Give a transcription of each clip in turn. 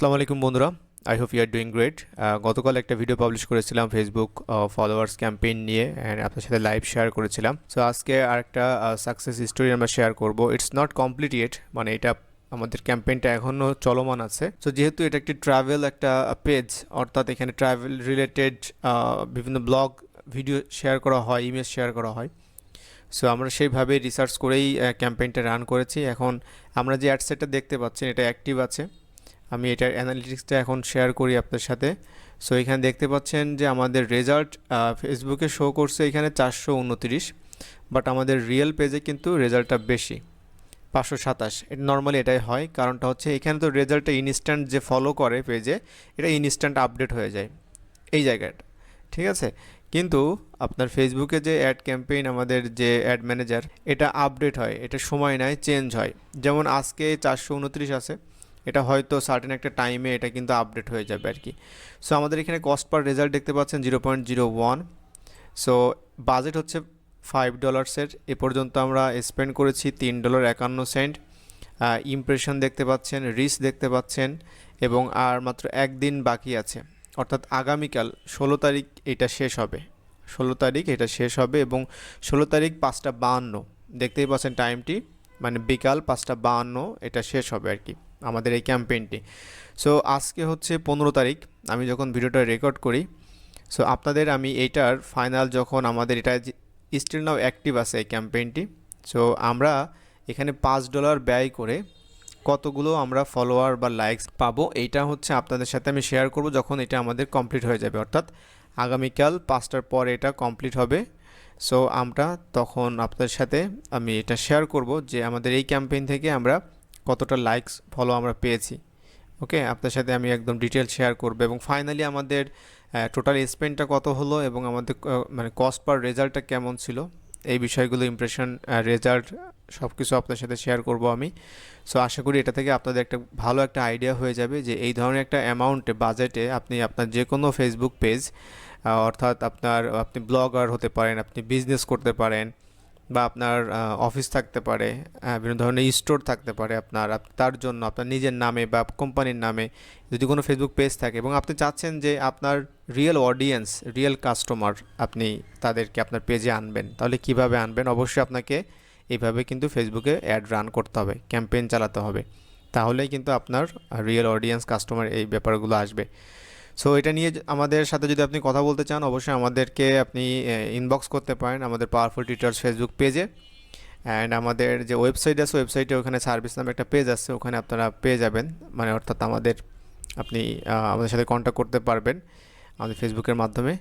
আসসালামু আলাইকুম বন্ধুরা। I hope you are doing great গতকাল একটা ভিডিও পাবলিশ করেছিলাম ফেসবুক ফলোয়ার্স ক্যাম্পেইন নিয়ে অ্যান্ড আপনার সাথে লাইভ শেয়ার করেছিলাম। সো আজকে আরেকটা সাকসেস স্টোরি আমরা শেয়ার করব। ইটস নট কমপ্লিট ইয়েট মানে এটা আমাদের ক্যাম্পেইনটা এখনও চলমান আছে। সো যেহেতু এটা একটি ট্রাভেল একটা পেজ অর্থাৎ এখানে ট্রাভেল রিলেটেড বিভিন্ন ব্লগ ভিডিও শেয়ার করা হয় ইমেজ শেয়ার করা হয়। সো আমরা সেইভাবে রিসার্চ করেই ক্যাম্পেইনটা রান করেছি। এখন আমরা যে অ্যাডসেটটা দেখতে পাচ্ছেন, এটা অ্যাক্টিভ আছে। আমি এটার অ্যানালিটিক্সটা এখন শেয়ার করি আপনার সাথে। সো এখানে দেখতে পাচ্ছেন যে আমাদের রেজাল্ট ফেসবুকে শো করছে এখানে চারশো উনত্রিশ বাট আমাদের রিয়েল পেজে কিন্তু রেজাল্টটা বেশি, পাঁচশো সাতাশ। এটা নর্মালি এটাই হয়, কারণটা হচ্ছে এখানে তো রেজাল্টটা ইনস্ট্যান্ট যে ফলো করে পেজে এটা ইনস্ট্যান্ট আপডেট হয়ে যায়, এই জায়গাটা ঠিক আছে? কিন্তু আপনার ফেসবুকে যে অ্যাড ক্যাম্পেইন আমাদের যে অ্যাড ম্যানেজার এটা আপডেট হয়, এটা সময় নেয় চেঞ্জ হয়। যেমন আজকে চারশো উনত্রিশ আছে এটা হয়তো সার্টেন একটা টাইমে এটা কিন্তু আপডেট হয়ে যাবে আর কি। সো আমাদের এখানে কস্ট পার রেজাল্ট দেখতে পাচ্ছেন zero point zero one so budget হচ্ছে ফাইভ ডলার্সের এ পর্যন্ত আমরা স্পেন্ড করেছি তিন ডলার একান্ন সেন্ট ইমপ্রেশন দেখতে পাচ্ছেন রিস দেখতে পাচ্ছেন এবং আর মাত্র একদিন বাকি আছে। অর্থাৎ আগামীকাল ষোলো তারিখ এটা শেষ হবে। ষোলো তারিখ এটা শেষ হবে এবং ষোলো তারিখ পাঁচটা বাহান্ন। দেখতেই পাচ্ছেন টাইমটি মানে বিকাল পাঁচটা বাহান্ন এটা শেষ হবে আর কি। আমাদের এই ক্যাম্পেইনটি। সো আজকে হচ্ছে পনেরো তারিখ, আমি যখন ভিডিওটা রেকর্ড করি সো আপনাদের আমি এইটার ফাইনাল যখন আমাদের এটা স্টিল নাও অ্যাক্টিভ আছে এই ক্যাম্পেইনটি সো আমরা এখানে পাঁচ ডলার ব্যয় করে কতগুলো আমরা ফলোয়ার বা লাইকস পাবো, এইটা হচ্ছে আপনাদের সাথে আমি শেয়ার করব যখন এটা আমাদের কমপ্লিট হয়ে যাবে। অর্থাৎ আগামীকাল পাঁচটার পর এটা কমপ্লিট হবে। সো আমরা তখন আপনাদের সাথে আমি এটা শেয়ার করব যে আমাদের এই ক্যাম্পেইন থেকে আমরা কতটা লাইকস ফলো আমরা পেয়েছি। ওকে আপনার সাথে আমি একদম ডিটেল শেয়ার করব এবং ফাইনালি আমাদের টোটাল স্পেন্ডটা কত হলো এবং আমাদের মানে কস্ট পার রেজাল্টটা কেমন ছিল? এই বিষয়গুলো ইমপ্রেশন রেজাল্ট সব কিছু আপনার সাথে শেয়ার করব আমি। সো আশা করি এটা থেকে আপনাদের একটা ভালো একটা আইডিয়া হয়ে যাবে যে এই ধরনের একটা অ্যামাউন্টে বাজেটে আপনি আপনার যে কোনো ফেসবুক পেজ অর্থাৎ আপনার, আপনি ব্লগার হতে পারেন, আপনি বিজনেস করতে পারেন বা আপনার অফিস থাকতে পারে বিভিন্ন ধরনের স্টোর থাকতে পারে আপনার তার জন্য আপনার নিজের নামে বা কোম্পানির নামে যদি কোনো ফেসবুক পেজ থাকে এবং আপনি চাচ্ছেন যে আপনার রিয়েল অডিয়েন্স রিয়েল কাস্টমার আপনি তাদেরকে আপনার পেজে আনবেন, তাহলে কীভাবে আনবেন? অবশ্যই আপনাকে এইভাবে কিন্তু ফেসবুকে অ্যাড রান করতে হবে ক্যাম্পেইন চালাতে হবে। তাহলেই কিন্তু আপনার রিয়েল অডিয়েন্স কাস্টমার এই ব্যাপারগুলো আসবে। সো এটা নিয়ে আমাদের সাথে যদি আপনি কথা বলতে চান, অবশ্যই আমাদেরকে আপনি ইনবক্স করতে পারেন আমাদের পাওয়ারফুল টিচার্স ফেসবুক পেজে অ্যান্ড আমাদের যে ওয়েবসাইট আছে ওয়েবসাইটে ওখানে সার্ভিস নামে একটা পেজ আছে, ওখানে আপনারা পেয়ে যাবেন। মানে অর্থাৎ আমাদের, আপনি আমাদের সাথে কন্ট্যাক্ট করতে পারবেন আমাদের ফেসবুকের মাধ্যমে।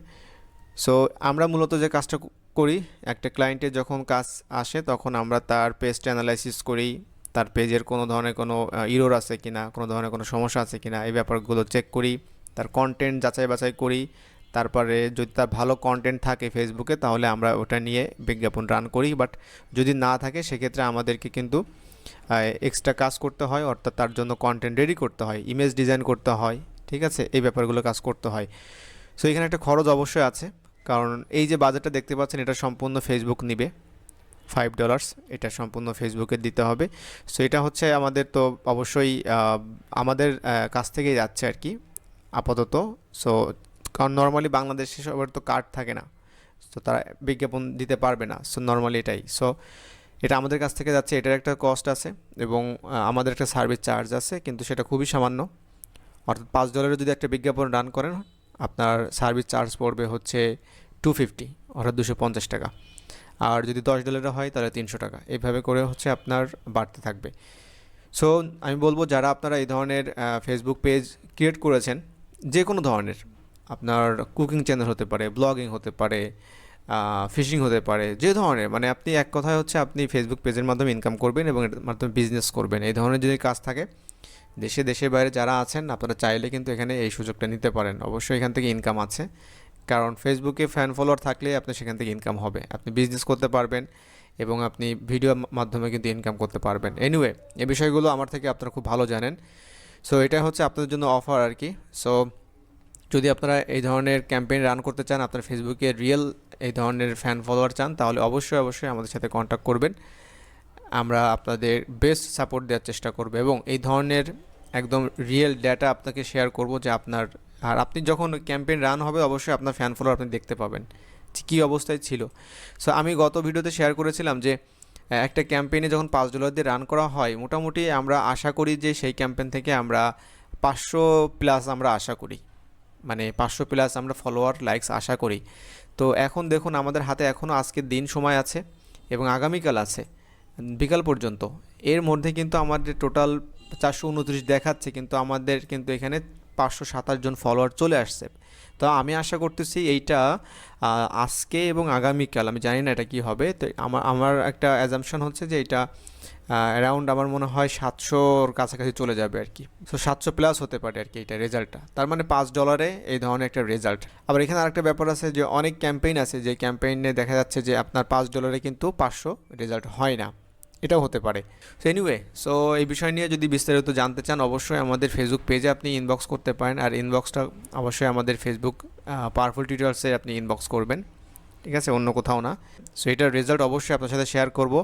সো আমরা মূলত যে কাজটা করি, একটা ক্লায়েন্টের যখন কাজ আসে, তখন আমরা তার পেজটা অ্যানালাইসিস করি। তার পেজের কোনো ধরনের কোনো ইরোর আছে কিনা, কোনো ধরনের কোনো সমস্যা আছে কিনা, এই ব্যাপারগুলো চেক করি। তার কন্টেন্ট যাচাই বাছাই করি। তারপরে যদি তার ভালো কন্টেন্ট থাকে ফেসবুকে তাহলে আমরা ওটা নিয়ে বিজ্ঞাপন রান করি। বাট যদি না থাকে, সেক্ষেত্রে আমাদেরকে কিন্তু এক্সট্রা কাজ করতে হয়। অর্থাৎ তার জন্য কন্টেন্ট রেডি করতে হয় ইমেজ ডিজাইন করতে হয়। ঠিক আছে? এই ব্যাপারগুলো কাজ করতে হয়। সো এখানে একটা খরচ অবশ্যই আছে। কারণ এই যে বাজেটটা দেখতে পাচ্ছেন, এটা সম্পূর্ণ ফেসবুক নিবে। ফাইভ ডলার্স এটা সম্পূর্ণ ফেসবুকে দিতে হবে। সো এটা হচ্ছে আমাদের তো অবশ্যই আমাদের কাছ থেকেই যাচ্ছে আর কি। আপাতত। সো কারণ নর্মালি বাংলাদেশে সবার তো কার্ড থাকে না। তো তারা বিজ্ঞাপন দিতে পারবে না। সো নর্মালি এটাই। সো এটা আমাদের কাছ থেকে যাচ্ছে। এটার একটা কস্ট আছে এবং আমাদের একটা সার্ভিস চার্জ আছে, কিন্তু সেটা খুবই সামান্য। অর্থাৎ পাঁচ ডলারের যদি একটা বিজ্ঞাপন রান করেন, আপনার সার্ভিস চার্জ পড়বে হচ্ছে টু ফিফটি অর্থাৎ দুশো পঞ্চাশ টাকা। আর যদি দশ ডলারের হয়, তাহলে তিনশো টাকা। এইভাবে করে হচ্ছে আপনার বাড়তে থাকবে। সো আমি বলব, যারা আপনারা এই ধরনের ফেসবুক পেজ ক্রিয়েট করেছেন যে কোনো ধরনের। আপনার কুকিং চ্যানেল হতে পারে, ব্লগিং হতে পারে ফিশিং হতে পারে, যে ধরনের। মানে আপনি এক কথায় হচ্ছে আপনি ফেসবুক পেজের মাধ্যমে ইনকাম করবেন এবং এর মাধ্যমে বিজনেস করবেন। এই ধরনের যদি কাজ থাকে, দেশে, দেশের বাইরে যারা আছেন, আপনারা চাইলে কিন্তু এখানে এই সুযোগটা নিতে পারেন। অবশ্যই এখান থেকে ইনকাম আছে। কারণ ফেসবুকে ফ্যান ফলোয়ার থাকলে আপনি সেখান থেকে ইনকাম হবে। আপনি বিজনেস করতে পারবেন এবং আপনি ভিডিও মাধ্যমে কিন্তু ইনকাম করতে পারবেন। এনিওয়ে এই বিষয়গুলো আমার থেকে আপনারা খুব ভালো জানেন। সো এটা হচ্ছে আপনাদের জন্য অফার আর কি সো যদি আপনারা এই ধরনের ক্যাম্পেইন রান করতে চান, আপনার ফেসবুকে রিয়েল এই ধরনের ফ্যান ফলোয়ার চান, তাহলে অবশ্যই অবশ্যই আমাদের সাথে কন্ট্যাক্ট করবেন। আমরা আপনাদের বেস্ট সাপোর্ট দেওয়ার চেষ্টা করব এবং এই ধরনের একদম রিয়েল ডেটা আপনাকে শেয়ার করব যে আপনার, আর আপনি যখন ক্যাম্পেইন রান হবে, অবশ্যই আপনার ফ্যান ফলোয়ার আপনি দেখতে পাবেন কী অবস্থায় ছিল। সো আমি গত ভিডিওতে শেয়ার করেছিলাম যে একটা ক্যাম্পেইনে যখন পাঁচ ডলার দিয়ে রান করা হয়, মোটামুটি আমরা আশা করি যে সেই ক্যাম্পেইন থেকে আমরা পাঁচশো প্লাস আমরা আশা করি। মানে পাঁচশো প্লাস আমরা ফলোয়ার, লাইকস আশা করি। তো এখন দেখুন, আমাদের হাতে এখনও আজকের দিন সময় আছে এবং আগামীকাল আছে, বিকাল পর্যন্ত। এর মধ্যে কিন্তু আমাদের টোটাল চারশো উনত্রিশ দেখাচ্ছে, কিন্তু আমাদের কিন্তু এখানে পাঁচশো সাতাশ জন ফলোয়ার চলে আসছে। তো আমি আশা করতেছি এইটা আজকে এবং আগামীকাল, আমি জানি না এটা কি হবে, তো আমার আমার একটা অ্যাজামশন হচ্ছে যে এটা অ্যারাউন্ড আমার মনে হয় সাতশোর কাছাকাছি চলে যাবে আর কি। সো সাতশো প্লাস হতে পারে আর কি এটা রেজাল্টটা তার মানে পাঁচ ডলারে এই ধরনের একটা রেজাল্ট আবার এখানে আরেকটা ব্যাপার আছে যে অনেক ক্যাম্পেইন আছে, যে ক্যাম্পেইনে দেখা যাচ্ছে যে আপনার পাঁচ ডলারে কিন্তু পাঁচশো রেজাল্ট হয় না। এটাও হতে পারে। সো এনিওয়ে সো এই বিষয় নিয়ে যদি বিস্তারিত জানতে চান, অবশ্যই আমাদের ফেসবুক পেজে আপনি ইনবক্স করতে পারেন, আর ইনবক্সটা অবশ্যই আমাদের ফেসবুক পাওয়ারফুল টিউটোরিয়ালসে আপনি ইনবক্স করবেন। ঠিক আছে? অন্য কোথাও না। সো এটার রেজাল্ট অবশ্যই আপনার সাথে শেয়ার করব।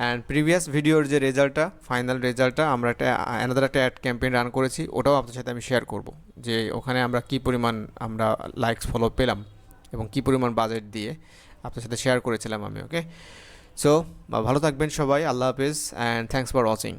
অ্যান্ড প্রিভিয়াস ভিডিওর যে রেজাল্টটা ফাইনাল রেজাল্টটা আমরা একটা অ্যানাদার একটা অ্যাড ক্যাম্পেইন রান করেছি, ওটাও আপনার সাথে আমি শেয়ার করব। যে ওখানে আমরা কি পরিমাণ আমরা লাইকস ফলো পেলাম এবং কি পরিমাণ বাজেট দিয়ে আপনার সাথে শেয়ার করেছিলাম আমি ওকে সো ভালো থাকবেন সবাই আল্লাহ হাফিজ অ্যান্ড থ্যাংকস ফর ওয়াচিং